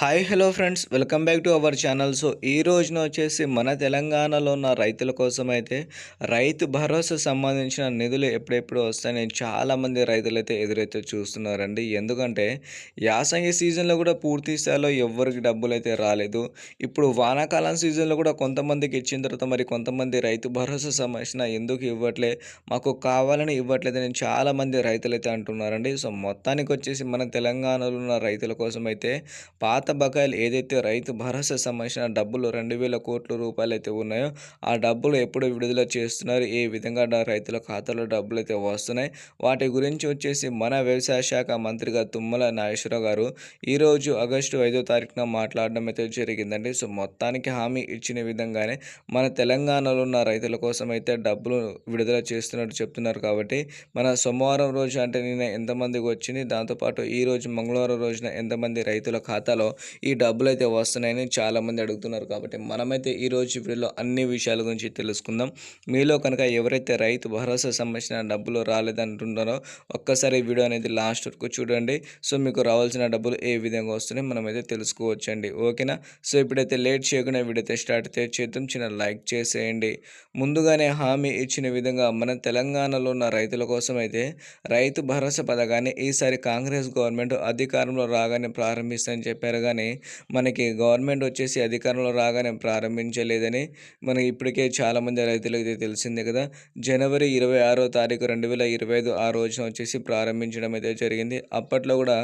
Hi hello friends. Welcome back to our channel. So ఈ రోజున వచ్చేసి మన తెలంగాణలో ఉన్న రైతుల కోసం అయితే రైతు భరోసా సంబంధించిన నిధులు ఎప్పుడెప్పుడు వస్తాయని చాలామంది రైతులు అయితే ఎదురైతే చూస్తున్నారండి. ఎందుకంటే యాసంగి సీజన్లో కూడా పూర్తి స్థాయిలో ఎవరికి డబ్బులు అయితే రాలేదు. ఇప్పుడు వానాకాలం సీజన్లో కూడా కొంతమందికి ఇచ్చిన తర్వాత మరి కొంతమంది రైతు భరోసా సంబంధించిన ఎందుకు ఇవ్వట్లే మాకు కావాలని ఇవ్వట్లేదని చాలామంది రైతులు అయితే అంటున్నారండి. సో మొత్తానికి వచ్చేసి మన తెలంగాణలో ఉన్న రైతుల కోసం అయితే పాత బకాయిలు ఏదైతే రైతు భరోసా సంబంధించిన డబ్బులు రెండు వేల కోట్ల రూపాయలు అయితే ఉన్నాయో ఆ డబ్బులు ఎప్పుడు విడుదల చేస్తున్నారు. ఏ విధంగా రైతుల ఖాతాలో డబ్బులు అయితే వస్తున్నాయి? వాటి గురించి వచ్చేసి మన వ్యవసాయ శాఖ మంత్రిగా తుమ్మల నాగేశ్వరరావు గారు ఈరోజు ఆగస్టు ఐదో తారీఖున మాట్లాడడం అయితే జరిగిందండి. సో మొత్తానికి హామీ ఇచ్చిన విధంగానే మన తెలంగాణలో ఉన్న రైతుల కోసం అయితే డబ్బులు విడుదల చేస్తున్నట్టు చెప్తున్నారు కాబట్టి మన సోమవారం రోజు అంటే నిన్న ఎంతమందికి వచ్చింది? దాంతోపాటు ఈ రోజు మంగళవారం రోజున ఎంతమంది రైతుల ఖాతాలో ఈ డబ్బులు అయితే వస్తున్నాయని చాలామంది అడుగుతున్నారు కాబట్టి మనమైతే ఈరోజు వీడియోలో అన్ని విషయాల గురించి తెలుసుకుందాం. మీలో కనుక ఎవరైతే రైతు భరోసా సంబంధించిన డబ్బులు రాలేదంటున్నారో ఒక్కసారి వీడియో అనేది లాస్ట్ వరకు చూడండి. సో మీకు రావాల్సిన డబ్బులు ఏ విధంగా వస్తున్నాయి మనమైతే తెలుసుకోవచ్చండి. ఓకేనా? సో ఇప్పుడైతే లేట్ చేయకుండా వీడియో స్టార్ట్ అయితే చేద్దాం. చిన్న లైక్ చేసేయండి. ముందుగానే హామీ ఇచ్చిన విధంగా మన తెలంగాణలో ఉన్న రైతుల కోసం అయితే రైతు భరోసా పథకాన్ని ఈసారి కాంగ్రెస్ గవర్నమెంట్ అధికారంలో రాగానే ప్రారంభిస్తుందని చెప్పారు. కానీ మనకి గవర్నమెంట్ వచ్చేసి అధికారంలో రాగానే ప్రారంభించలేదని మనకి ఇప్పటికే చాలామంది రైతులకి తెలిసిందే కదా. జనవరి ఇరవై ఆరో తారీఖు రెండు వేల ఇరవై ఐదు ఆ రోజున వచ్చేసి ప్రారంభించడం అయితే జరిగింది. అప్పట్లో కూడా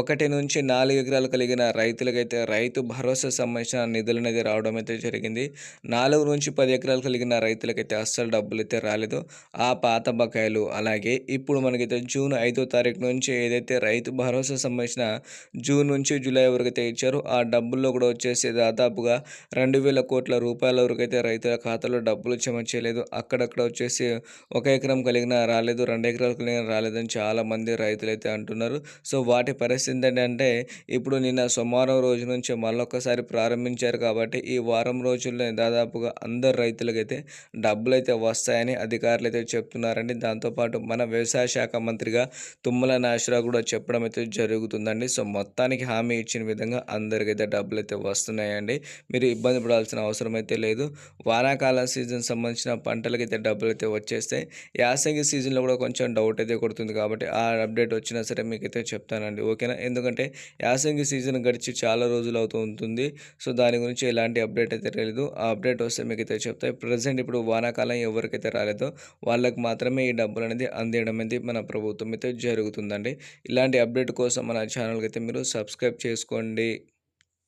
ఒకటి నుంచి నాలుగు ఎకరాలు కలిగిన రైతులకైతే రైతు భరోసా సంబంధించిన నిధులు అనేది రావడం అయితే జరిగింది. నాలుగు నుంచి పది ఎకరాలు కలిగిన రైతులకైతే అస్సలు డబ్బులు అయితే రాలేదు. ఆ పాత బకాయిలు అలాగే ఇప్పుడు మనకైతే జూన్ ఐదో తారీఖు నుంచి ఏదైతే రైతు భరోసా సంబంధించిన జూన్ నుంచి జూలై వరకు అయితే ఇచ్చారు ఆ డబ్బుల్లో కూడా వచ్చేసి దాదాపుగా రెండు వేల కోట్ల రూపాయల వరకు అయితే రైతుల ఖాతాలో డబ్బులు జమ చేయలేదు. అక్కడక్కడ వచ్చేసి ఒక ఎకరం కలిగిన రాలేదు రెండు ఎకరాలు కలిగిన రాలేదని చాలామంది రైతులు అయితే అంటున్నారు. సో వాటి పరిస్థితి ఏంటంటే ఇప్పుడు నిన్న సోమవారం రోజు నుంచి మళ్ళొక్కసారి ప్రారంభించారు కాబట్టి ఈ వారం రోజుల్లో దాదాపుగా అందరు రైతులకైతే డబ్బులు అయితే వస్తాయని అధికారులు అయితే చెప్తున్నారండి. దాంతోపాటు మన వ్యవసాయ శాఖ మంత్రిగా తుమ్మల నాశరావు కూడా చెప్పడం అయితే జరుగుతుందండి. సో మొత్తానికి హామీ ఇచ్చిన విధంగా అందరికైతే డబ్బులు అయితే వస్తున్నాయండి. మీరు ఇబ్బంది పడాల్సిన అవసరం అయితే లేదు. వానాకాలం సీజన్ సంబంధించిన పంటలకైతే డబ్బులు అయితే వచ్చేస్తాయి. యాసంగి సీజన్లో కూడా కొంచెం డౌట్ అయితే కొడుతుంది కాబట్టి ఆ అప్డేట్ వచ్చినా సరే మీకైతే చెప్తానండి. ఓకేనా? ఎందుకంటే యాసంగి సీజన్ గడిచి చాలా రోజులు అవుతూ ఉంటుంది. సో దాని గురించి ఎలాంటి అప్డేట్ అయితే లేదు ఆ అప్డేట్ వస్తే మీకైతే చెప్తాయి. ప్రజెంట్ ఇప్పుడు వానాకాలం ఎవరికైతే రాలేదో వాళ్ళకి మాత్రమే ఈ డబ్బులు అనేది అందేయడం అనేది మన ప్రభుత్వం అయితే జరుగుతుందండి. ఇలాంటి అప్డేట్ కోసం మన ఛానల్కి అయితే మీరు సబ్స్క్రైబ్ చేసుకోండి. day.